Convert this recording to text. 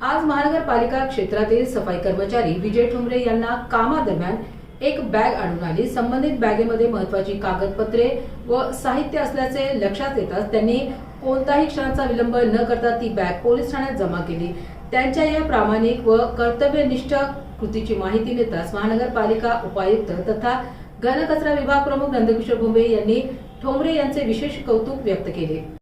आज महानगरपालिका क्षेत्रातील सफाई कर्मचारी विजय ठोंबरे यांना कामादरम्यान एक बॅग आणून आली. संबंधित बॅगेमध्ये महत्वाची कागदपत्रे व साहित्य असल्याचे लक्षात येताच त्यांनी कोणताही क्षणाचा विलंब न करता ती बॅग पोलीस ठाण्यात जमा केली. त्यांच्या या प्रामाणिक व कर्तव्यनिष्ठ कृतीची माहिती मिळताच महानगरपालिका उपायुक्त तथा घनकचरा विभाग प्रमुख नंदकिशोर भुंबे यांनी ठोंबरे यांचे विशेष कौतुक व्यक्त केले.